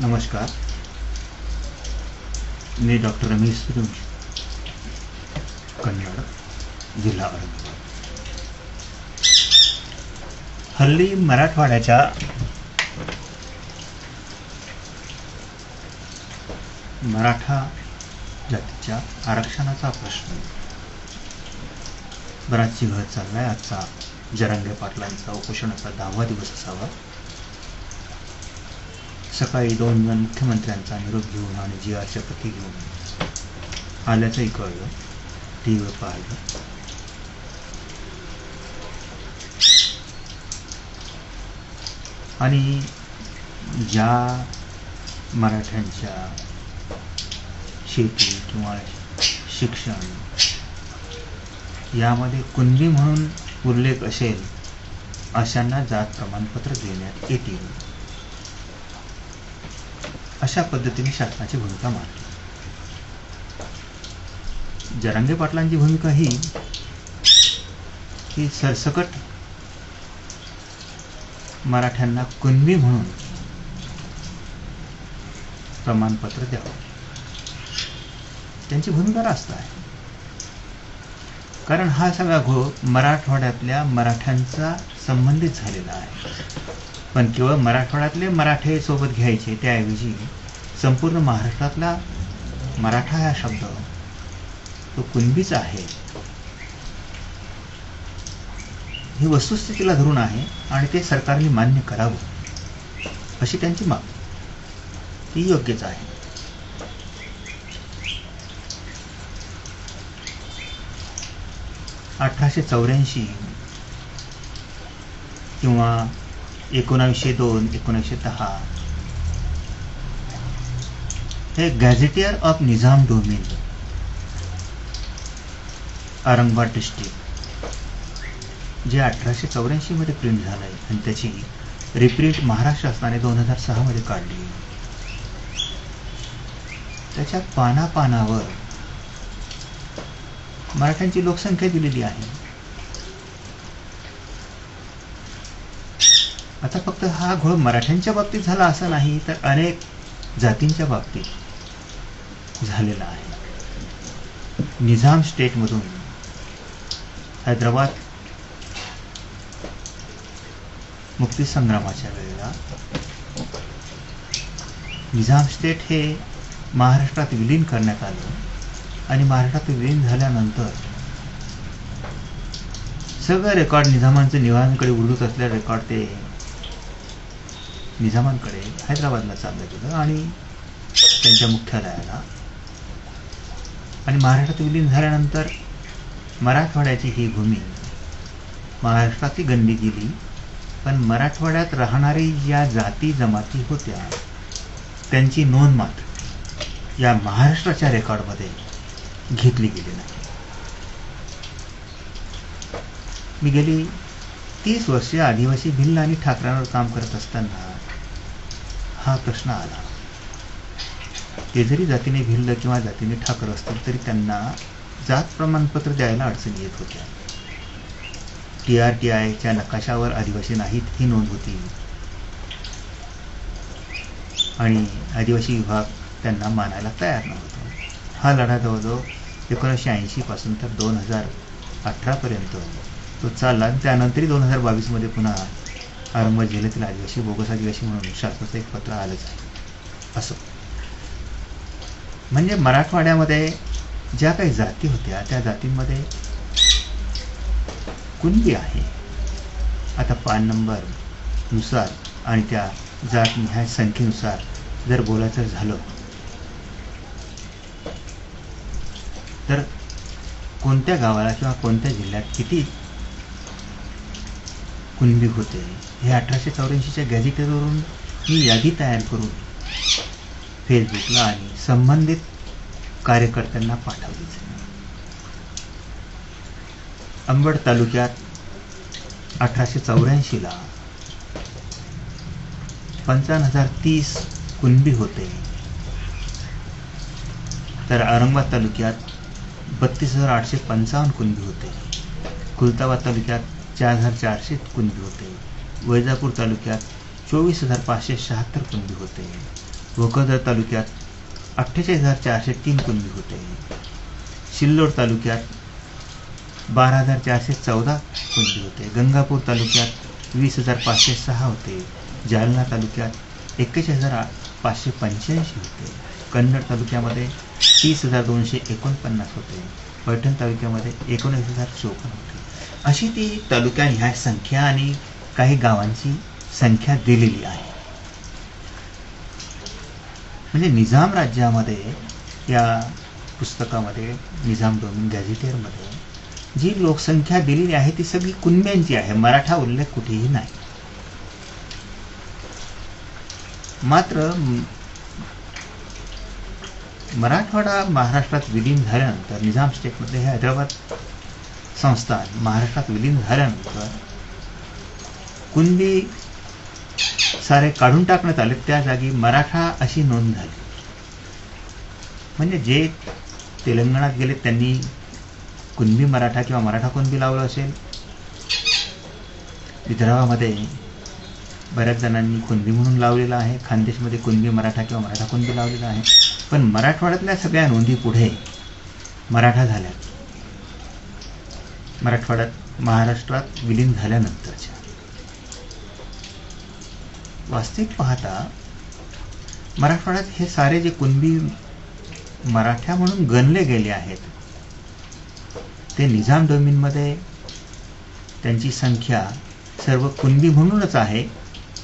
नमस्कार. मी डॉक्टर रमेश सुरुंज कन्नड जिल्हा औरंगाबाद. हल्ली मराठवाड्याच्या मराठा जातीच्या आरक्षणाचा प्रश्न. बराच चिघळत चाललाय. आजचा जरांगे पाटलांचा उपोषणाचा दहावा दिवस असावा. सकाळी दोन जण मुख्यमंत्र्यांचा निरोप घेऊन आणि जीवाच्या आरच्या घेऊन आल्याचंही कळलं. टी व्हीवर पाहिलं. आणि ज्या मराठ्यांच्या शेती किंवा शिक्षण यामध्ये कुणबी म्हणून उल्लेख असेल अशांना जात प्रमाणपत्र देण्यात येतील. अशा पद्धतीने शासनाची भूमिका मांडली. जरांगे पाटलांची भूमिका ही की सरसकट मराठ्यांना कुणबी म्हणून प्रमाणपत्र द्यावं. त्यांची भूमिका रास्त आहे. कारण हा सगळा घो मराठवाड्यातल्या मराठ्यांचा संबंधित झालेला आहे. पण केवळ मराठवाड्यातले मराठे सोबत घ्यायचे त्याऐवजी संपूर्ण महाराष्ट्रातला मराठा हा शब्द तो कुणबीचा आहे. ही वस्तुस्थितीला धरून आहे आणि ते सरकारने मान्य करावं अशी त्यांची मागणी. ती योग्यच आहे. अठराशे चौऱ्याऐंशी किंवा एकोणावीसशे दोन एकोणीसशे दहा. हे gazetteer of Nizam domain. Aurangabad district जे अठराशे चौऱ्याऐंशी मध्ये प्रिंट झालंय आणि त्याची रिप्रिंट महाराष्ट्र शासनाने दोन हजार सहा मध्ये काढली. त्याच्या पानापानावर मराठ्यांची लोकसंख्या दिलेली आहे. आता फक्त हा घोळ मराठ्यांच्या बाबतीत झाला असं नाही तर अनेक जातींच्या बाबतीत झालेला आहे. निझाम स्टेटमधून हैदराबाद मुक्तीसंग्रामाच्या वेळेला निझाम स्टेट हे महाराष्ट्रात विलीन करण्यात आलं आणि महाराष्ट्रात विलीन झाल्यानंतर सगळं रेकॉर्ड निजामांचं निवांकडे उडत असलेलं रेकॉर्ड ते निजामांकडे हैदराबादला चाललं गेलं आणि त्यांच्या मुख्यालयाला. आणि महाराष्ट्रात विलीन झाल्यानंतर मराठवाड्याची ही भूमी महाराष्ट्रातही गणली गेली. पण मराठवाड्यात राहणारी ज्या जाती जमाती होत्या त्यांची नोंद मात्र या महाराष्ट्राच्या रेकॉर्डमध्ये घेतली गेली नाही. मी गेली तीस वर्षे आदिवासी भिल्ल आणि ठाकरांवर काम करत असताना हा प्रश्न आला. ते जरी जातीने भिल्ल किंवा जातीने ठाकर असतील तरी त्यांना जात प्रमाणपत्र द्यायला अडचणी येत होत्या. टी आर टी आयच्या नकाशावर आदिवासी नाहीत ही नोंद होती. आणि आदिवासी विभाग त्यांना मानायला तयार नव्हतो. हा लढा जवळजवळ एकोणीसशे ऐंशी पासून तर दोन हजार अठरापर्यंत तो चालला त्यानंतरही दोन हजार बावीसमध्ये पुन्हा औरंगाबाद जिल्ह्यातील आदिवासी बोगस आदिवासी म्हणून शासनाचं एक पत्र आलंच आहे. असं. म्हणजे मराठवाड्यामध्ये ज्या काही जाती होत्या त्या जातींमध्ये कुणबी आहे? आता पान नंबरनुसार आणि त्या जात निहाय संख्येनुसार जर बोलायचं झालं तर कोणत्या गावाला किंवा कोणत्या जिल्ह्यात किती कुणबी होते. हे अठराशे चौऱ्याऐंशीच्या गॅझेटवरून मी यादी तयार करून फेसबुकला आणि संबंधित कार्यकर्त्यांना पाठवली अंबड तालुक्यात अठराशे चौऱ्याऐंशीला पंचावन्न हजार तीस कुणबी होते. तर औरंगाबाद तालुक्यात बत्तीस हजार आठशे पंचावन्न कुणबी होते. खुलताबाद तालुक्यात चार हजार चारशे कुणबी होते. वैजापूर तालुक्यात चोवीस हजार पाचशे शहात्तर कुणबी होते. भोकरदर तालुक्यात अठ्ठेचाळीस हजार चारशे तीन कुणबी होते. सिल्लोड तालुक्यात बारा हजार चारशे चौदा कुणबी होते. गंगापूर तालुक्यात वीस हजार पाचशे सहा होते. जालना तालुक्यात एक्केचाळीस हजार पाचशे पंच्याऐंशी होते. कन्नड तालुक्यामध्ये तीस हजार दोनशे एकोणपन्नास होते. पैठण तालुक्यामध्ये एकोणीस हजार चोपन्न होते. अशी ती तालुक्या ह्या संख्या आणि काही गावांची संख्या दिलेली आहे. म्हणजे निजाम राज्यामध्ये या पुस्तकामध्ये निजाम डोमिन गॅझेटियरमध्ये जी लोकसंख्या दिलेली आहे ती सगळी कुणब्यांची आहे. मराठा उल्लेख कुठेही नाही. मात्र मराठवाडा महाराष्ट्रात विलीन झाल्यानंतर निजाम स्टेटमध्ये हे हैदराबाद संस्था महाराष्ट्रात विलीन झाल्यानंतर कुणबी सारे काढून टाकण्यात आले त्या जागी मराठा अशी नोंद झाली. म्हणजे जे तेलंगणात गेले त्यांनी कुणबी मराठा किंवा मराठा कुणबी लावलं असेल? विदर्भामध्ये बऱ्याच जणांनी कुणबी म्हणून लावलेला आहे खानदेशमध्ये कुणबी मराठा किंवा मराठा कुणबी लावलेला आहे. पण मराठवाड्यातल्या सगळ्या नोंदी पुढे मराठा झाल्यात. मराठवाड्यात महाराष्ट्रात विलीन झाल्यानंतरच्या. वास्तविक पाहता मराठवाड्यात हे सारे जे कुणबी मराठा म्हणून गणले गेले आहेत ते निजाम डोमिनमध्ये त्यांची संख्या सर्व कुणबी म्हणूनच आहे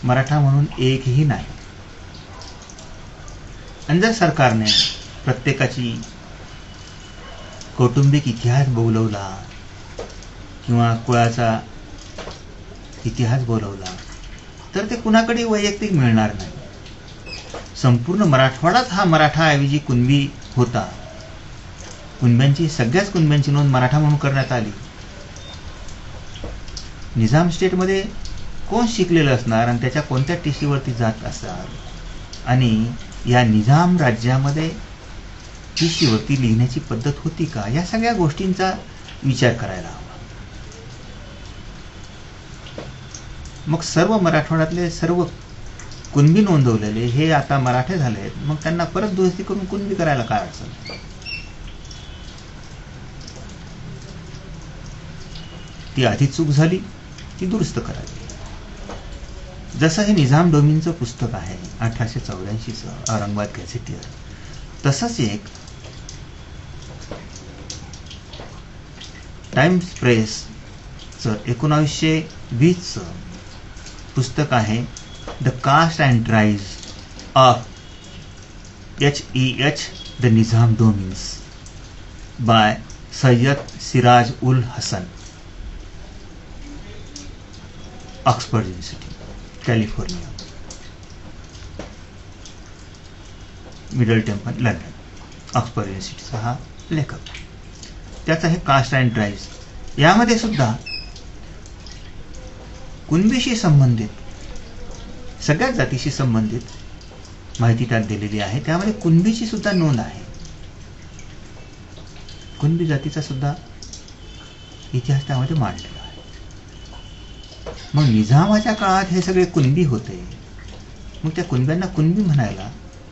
मराठा म्हणून एकही नाही. आणि जर सरकारने प्रत्येकाची कौटुंबिक इतिहास बोलवला किंवा कुळाचा इतिहास बोलवला तर ते कुणाकडे वैयक्तिक मिळणार नाही. संपूर्ण मराठवाडाच हा मराठाऐवजी कुणबी होता. कुणब्यांची सगळ्याच कुणब्यांची नोंद मराठा म्हणून करण्यात आली. निजाम स्टेटमध्ये कोण शिकलेलं असणार आणि त्याच्या कोणत्या टीसीवरती जात असणार? आणि या निजाम राज्यामध्ये टीसीवरती लिहिण्याची पद्धत होती का? या सगळ्या गोष्टींचा विचार करायला हवा. मग सर्व मराठवाड्यातले सर्व कुणबी नोंदवलेले हे आता मराठे झाले आहेत. मग त्यांना परत दुरुस्ती करून कुणबी करायला काय अडचण? ती आधी चूक झाली ती दुरुस्त करावी. जसं हे निजाम डोमीनचं पुस्तक आहे अठराशे चौऱ्याऐंशीचं औरंगाबाद गॅझेटियर तसंच एक टाइम्स प्रेसचं एकोणावीसशे वीसचं पुस्तक आहे the caste and tribes of H E H the Nizam dominions by Syed Siraj ul Hasan Oxford University California Middle Temple London Oxford युनिव्हर्सिटीचा हा लेखक. त्याचा हे कास्ट अँड ड्राईव्ह यामध्ये सुद्धा कुणबीशी संबंधित सगळ्याच जातीशी संबंधित माहिती त्यात दिलेली आहे. त्यामध्ये कुणबीची सुद्धा नोंद आहे. कुणबी जातीचा सुद्धा इतिहास त्यामध्ये मांडलेला आहे. मग निजामाच्या काळात हे सगळे कुणबी होते. मग त्या कुणब्यांना कुणबी म्हणायला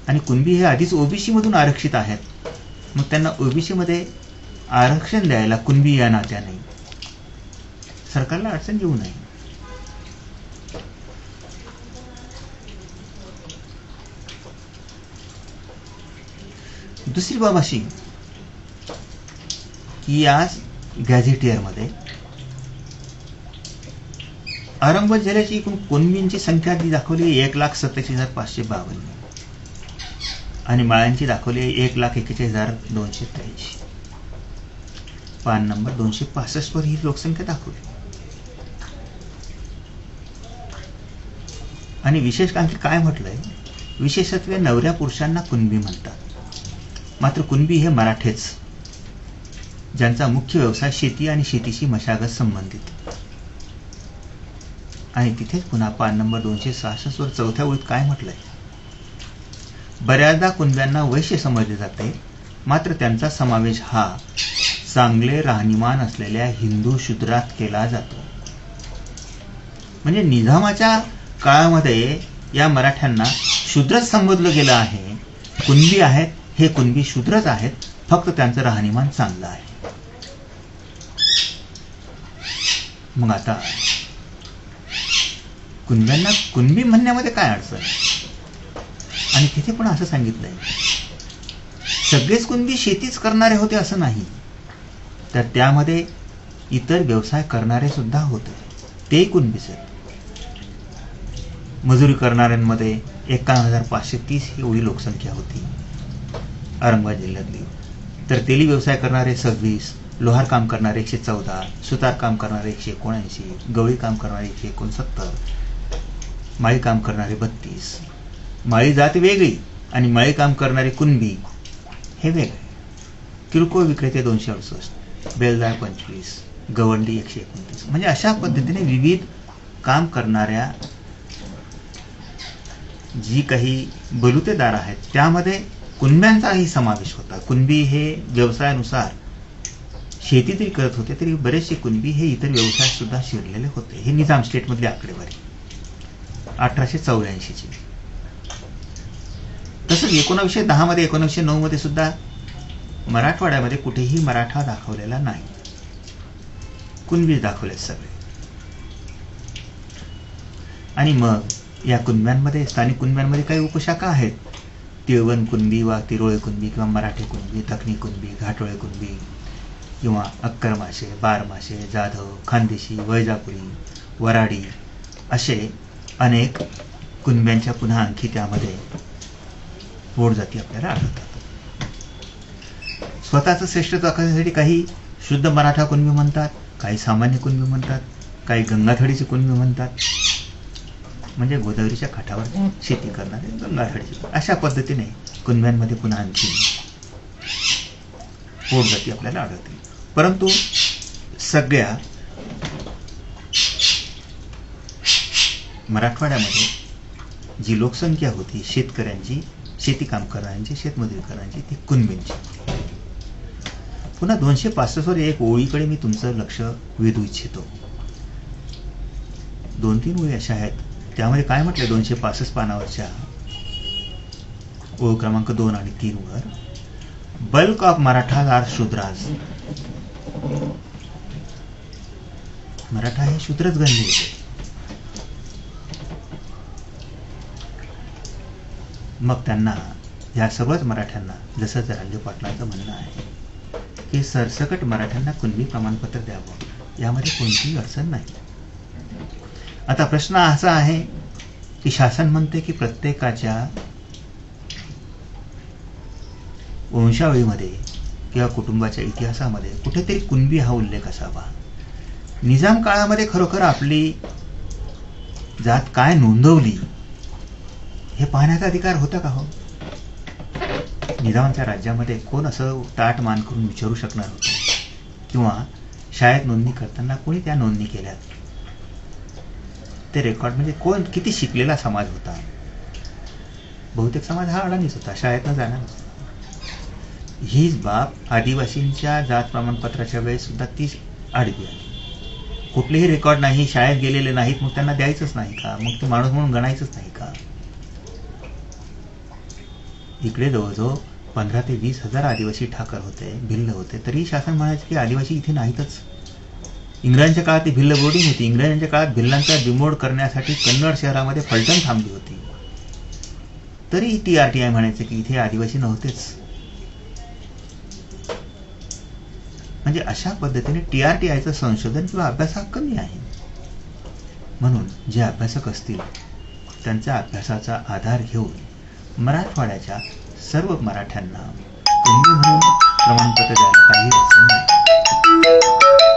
आणि कुणबी हे आधीच ओबीसी मधून आरक्षित आहेत मग त्यांना ओबीसी मध्ये आरक्षण द्यायला कुणबी या नात्याने. सरकारला अडचण येऊ नये. दुसरी बाब अशी की आज गॅझेटियरमध्ये आरंभ झाल्याची एकूण कोणबींची संख्या ती दाखवली एक लाख सत्तेचाळीस हजार पाचशे बावन्न. आणि माळ्यांची दाखवली एक लाख एक्केचाळीस हजार दोनशे त्र्याऐंशी. पान नंबर दोनशे पासष्ट वर ही लोकसंख्या दाखवली. आणि विशेष आणखी काय म्हटलंय? विशेषत्वे नवऱ्या पुरुषांना कुणबी म्हणतात. मात्र कुणबी हे मराठेच. ज्यांचा मुख्य व्यवसाय शेती आणि शेतीशी मशागत संबंधित. आणि तिथेच पुन्हा पान नंबर दोनशे सहासष्ट वर चौथ्या ओळीत काय म्हटलंय? बऱ्याचदा कुणब्यांना वैश्य समजले जाते मात्र त्यांचा समावेश हा चांगले राहणीमान असलेल्या हिंदू शूद्रात केला जातो. म्हणजे निझामाच्या काळामध्ये या मराठ्यांना शूद्रच संबोधलं गेलं आहे कुणबी आहेत हे कुणबी शूद्रच आहेत फक्त त्यांचं राहणीमान चांगलं आहे. मग आता कुणब्यांना कुणबी म्हणण्यामध्ये काय अडचण आणि तिथे पण असं सांगितलंय सगळेच कुणबी शेतीच करणारे होते असं नाही तर त्यामध्ये इतर व्यवसाय करणारे सुद्धा होते तेही कुणबीच आहेत. मजुरी करणाऱ्यांमध्ये एक्कावन्न हजार पाचशे तीस ही एवढी लोकसंख्या होती. औरंगाबाद जिल्ह्यातली. तर तेली व्यवसाय करणारे सव्वीस लोहार काम करणारे एकशे चौदा सुतार काम करणारे एकशे एकोणऐंशी गवळी काम करणारे एकशे एकोणसत्तर माळी काम करणारे बत्तीस. माळी जात वेगळी आणि माळी काम करणारे कुणबी हे वेगळे. किरकोळ विक्रेते दोनशे अडुसष्ट बेलदार पंचवीस गवंडी एकशे एकोणतीस. म्हणजे अशा पद्धतीने विविध काम करणाऱ्या जी काही बलुतेदार आहेत त्यामध्ये कुणब्यांचाही समावेश होता. कुणबी हे व्यवसायानुसार शेती तरी करत होते तरी बरेचसे कुणबी हे इतर व्यवसाय सुद्धा शिरलेले होते. हे निजाम स्टेटमधली आकडेवारी अठराशे चौऱ्याऐंशीची. तसंच एकोणीसशे दहामध्ये एकोणावीसशे एकोणीसशे सुद्धा मराठवाड्यामध्ये कुठेही मराठा दाखवलेला नाही. कुणबी दाखवले सगळे. आणि मग या कुणब्यांमध्ये स्थानिक कुणब्यांमध्ये काही उपशाखा आहेत. तिळवण कुणबी वा तिरोळे कुणबी किंवा मराठी कुणबी तकनी कुणबी घाटोळे कुणबी किंवा अक्कर माशे बारमाशे जाधव खानदेशी वैजापुरी वराडी असे अनेक कुणब्यांच्या पुन्हा आणखी त्यामध्ये पोटजाती आपल्याला आढळतात. स्वतःचं श्रेष्ठत्व दाखवण्यासाठी काही शुद्ध मराठा कुणबी म्हणतात काही सामान्य कुणबी म्हणतात काही गंगाथडीचे कुणबी म्हणतात म्हणजे गोदावरीच्या काठावर शेती करणारे गंगाधडचे अशा पद्धतीने कुणब्यांमध्ये पुन्हा आणखी पोटजाती आपल्याला आढळतील. परंतु सगळ्या मराठवाड्यामध्ये जी लोकसंख्या होती शेतकऱ्यांची शेती काम करणाऱ्यांची शेतमजुरी करणाऱ्यांची ती कुणबींची पुन्हा दोनशे पासष्टवर एक ओळीकडे मी तुमचं लक्ष वेधू इच्छितो. दोन तीन ओळी अशा आहेत. त्यामध्ये काय म्हटलं दोनशे पासष्ट पानावरच्या ओळ क्रमांक दोन आणि तीन वर? Bulk of Marathas are Shudras Maratha हे शूद्रच गणले होते मग त्यांना या सर्वच मराठ्यांना जसं जरांगे पाटलांचं म्हणणं आहे की सरसकट मराठ्यांना कुणबी प्रमाणपत्र द्यावं यामध्ये कोणतीही अडचण नाही. आता प्रश्न असा आहे की शासन म्हणते की प्रत्येकाच्या वंशावळीमध्ये किंवा कुटुंबाच्या इतिहासामध्ये कुठेतरी कुणबी हा उल्लेख असावा. निजाम काळामध्ये खरोखर आपली जात काय नोंदवली हे पाहण्याचा अधिकार होता का हो? निजामांच्या राज्यामध्ये कोण असं ताट मान करून विचारू शकणार होतं? किंवा शाळेत नोंदणी करताना कोणी त्या नोंदणी केल्या ते रेकॉर्ड म्हणजे कोण किती शिकलेला समाज होता. बहुतेक समाज हा अडाणीच होता शाळेतनं जाणार हीच बाब आदिवासींच्या जात प्रमाणपत्राच्या वेळेस सुद्धा तीच आडवी आली. कुठलेही रेकॉर्ड नाही शाळेत गेलेले नाहीत मग त्यांना द्यायचंच नाही का? मग ते माणूस म्हणून गणायचंच नाही का? इकडे जवळजवळ पंधरा ते वीस हजार आदिवासी ठाकर होते भिल्ल होते तरी शासन म्हणायचं की आदिवासी इथे नाहीतच. इंग्रजांच्या काळात ती भिल्ल बोर्डिंग होती. इंग्रजांच्या काळात भिल्लांचा बिमोड करण्यासाठी कन्नड शहरामध्ये फलटण थांबली होती. तरी टी आर टी आय म्हणायचं की इथे आदिवासी नव्हतेच. म्हणजे अशा पद्धतीने टी आर टी आयचं संशोधन किंवा अभ्यास हा कमी आहे. म्हणून जे अभ्यासक असतील त्यांच्या अभ्यासाचा आधार घेऊन मराठवाड्याच्या सर्व मराठ्यांना कुणबी म्हणून प्रमाणपत्र द्यायला काही अडचण नाही.